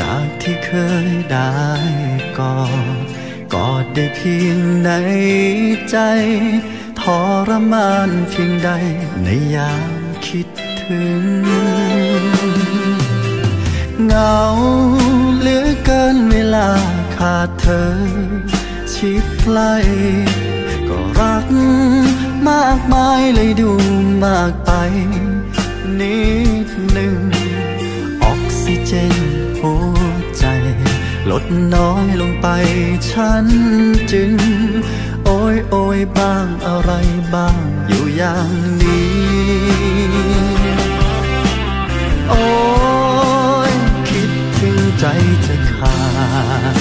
จากที่เคยได้กอดกอดได้เพียงในใจทรมานเพียงใดในยามคิดถึง เหงาเหลือเกินเวลาขาดเธอ ชิดใกล้ก็รักมากมายเลยดูมากไปนิ ลดน้อยลงไป ฉันจึง โอยโอยบ้างอะไรบ้าง อยู่อย่างนี้ โอ้ยคิดถึงใจจะขาด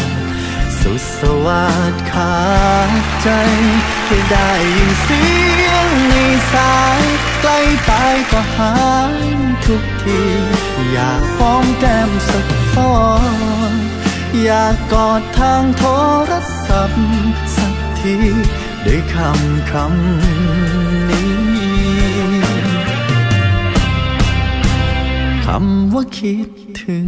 สุดสวัสดขาดใจให้ได้ยินเสียงในสายใกล้ตายก็หายทุกที อยากฟ้องแก้มสักฟอน อยากกอดทางโทรศัพท์สักทีด้วยคำคำนี้คำว่าคิดถึง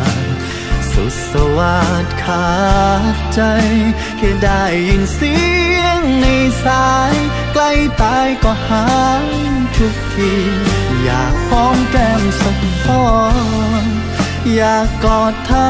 สุดสวัสดขาดใจ แค่ได้ยินเสียงในสาย ใกล้ตายก็หายทุกที อยากหอมแก้มสักฟอนอยากกอดทั้ง